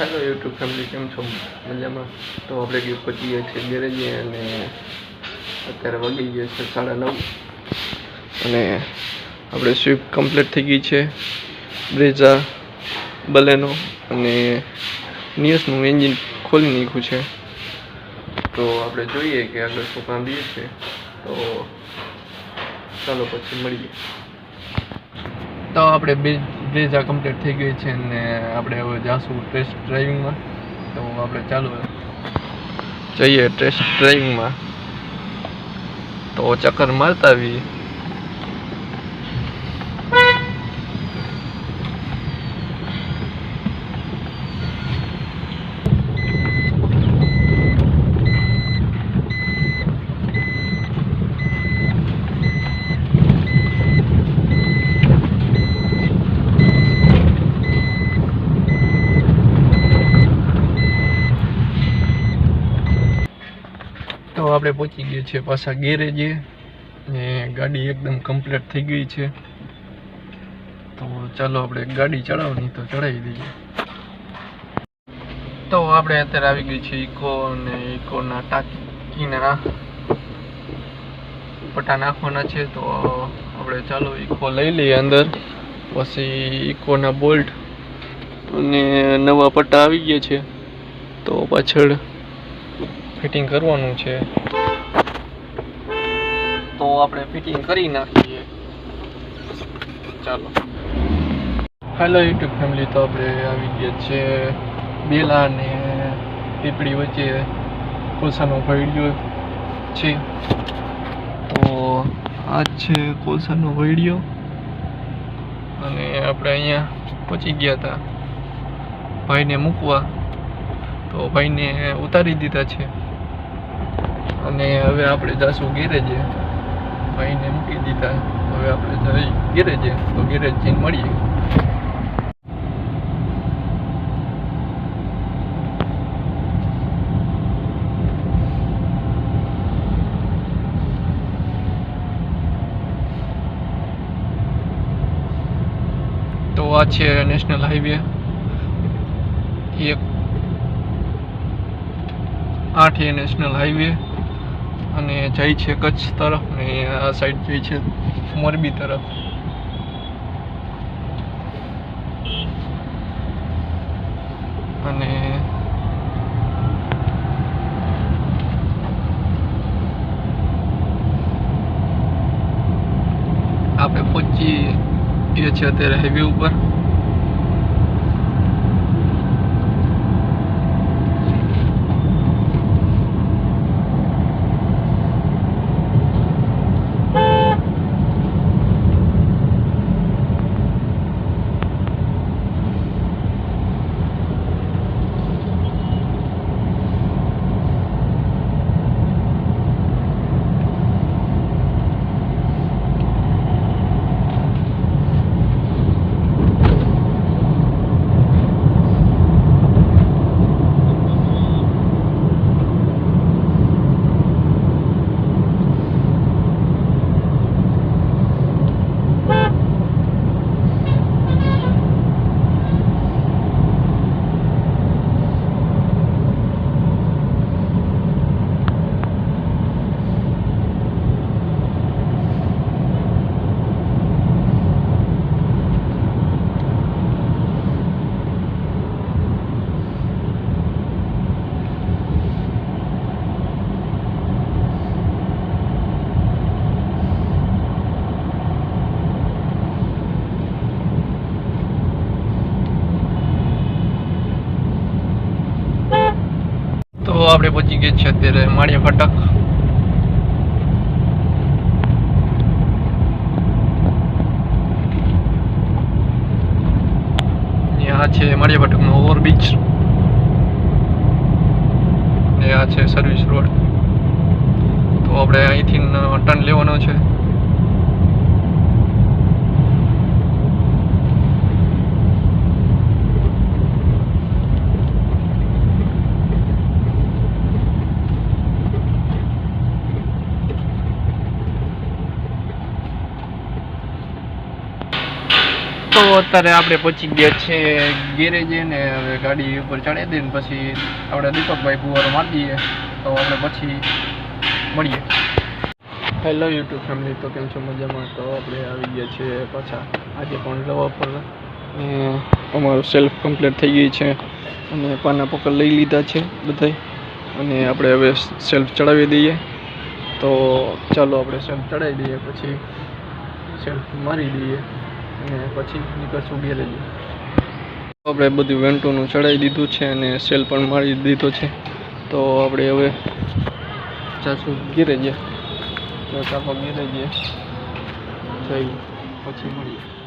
Hello YouTube family કેમ છો? મજામાં? તો આપણે ગયું પહોંચી ગયા છીએ, ગેરેજે અને અત્યારે વાગી ગયા છે સાડા નવ. અને આપણે સ્વિફ્ટ કમ્પ્લીટ થઈ ગઈ છે. બ્રેઝા, બલેનો અને નિયસનું એન્જિન ખોલી નાખ્યું છે. તો આપણે જોઈએ કે આગળ શું કામ દઈએ છે. તો ચાલો પછી મળીએ. તો આપણે બે બ્રેઝા કમ્પ્લીટ થઈ ગઈ છે અને આપણે હવે જાશું ટેસ્ટ ડ્રાઇવિંગમાં તો આપણે ચાલુ જઈએ ટેસ્ટ ડ્રાઇવિંગમાં તો ચક્કર મારતા આવીએ. તો આપણે પહોંચી ગયા છીએ પાછા ગેરેજે ને ગાડી એકદમ કમ્પ્લીટ થઈ ગઈ છે. તો ચાલો આપણે ગાડી ચડાવવાની તો ચડાવી દઈએ તો આપણે અત્યારે આવી ગઈ છે ઇકો અને ઇકોના ટાંકીના પટ્ટા નાખવાના છે, તો આપણે ચાલો ઇકો લઈ લઈએ અંદર. પછી ઇકોના બોલ્ટ અને નવા પટ્ટા આવી ગયા છે. તો પાછળ ફિટિંગ કરવાનું છે. તો આપણે ફિટિંગ કરી નાખીએ. ચાલો. હેલો યુટ્યુબ ફેમિલી તો આપણે આવી ગયા છે બેલા અને પીપળી વચ્ચે કોલસાનો વીડિયો છે. તો આ છે કોલસાનો વીડિયો અને આપણે અહીંયા પહોંચી ગયા હતા ભાઈને મૂકવા. તો ભાઈને ઉતારી દીધા છે. અને હવે આપણે જશું ગેરેજે. ભાઈને મૂકી દીધા. હવે આપણે જઈ ગેરેજે. તો ગેરેજ જઈને મળીએ. તો આ છે નેશનલ હાઈવે. એક આઠ એ નેશનલ હાઈવે. અને જાય છે કચ્છ તરફ ને આ સાઈડ જાય છે મોરબી તરફ. અને આપણે પહોંચી એ છે અત્યારે હાઈવે ઉપર તો આપણે પહોંચી ગયા છીએ અત્યારે માળિયા ફાટક. આ છે માળિયા ફાટકનો ઓવરબ્રિજ ને આ છે સર્વિસ રોડ તો આપણે અહીંથી ટર્ન લેવાનો છે. તો અત્યારે આપણે પહોંચી ગયા છે ગેરેજે ને હવે ગાડી ઉપર ચડાવી દઈએ ને પછી આપણે દીપકભાઈ ફુવારો મારી દઈએ. તો આપણે પછી મળીએ. હેલો યુટ્યુબ ફેમિલી તો કેમ છો મજામાં? તો આપણે આવી ગયા છીએ પાછા. આજે પણ રવા પર. અમારું સેલ્ફ કમ્પ્લીટ થઈ ગઈ છે. અને પાના પકડ લઈ લીધા છે બધાય. અને આપણે હવે સેલ્ફ ચડાવી દઈએ. તો ચાલો આપણે સેલ્ફ ચડાવી દઈએ, પછી સેલ્ફ મારી દઈએ. પછી નીકળશું ગેરેજે આપણે બધું વેન્ટોનું ચડાવી દીધું છે અને સેલ પણ મારી દીધો છે. તો આપણે હવે જાશું ગેરેજે. તો ચાલો જઈએ જઈ પછી મળીએ.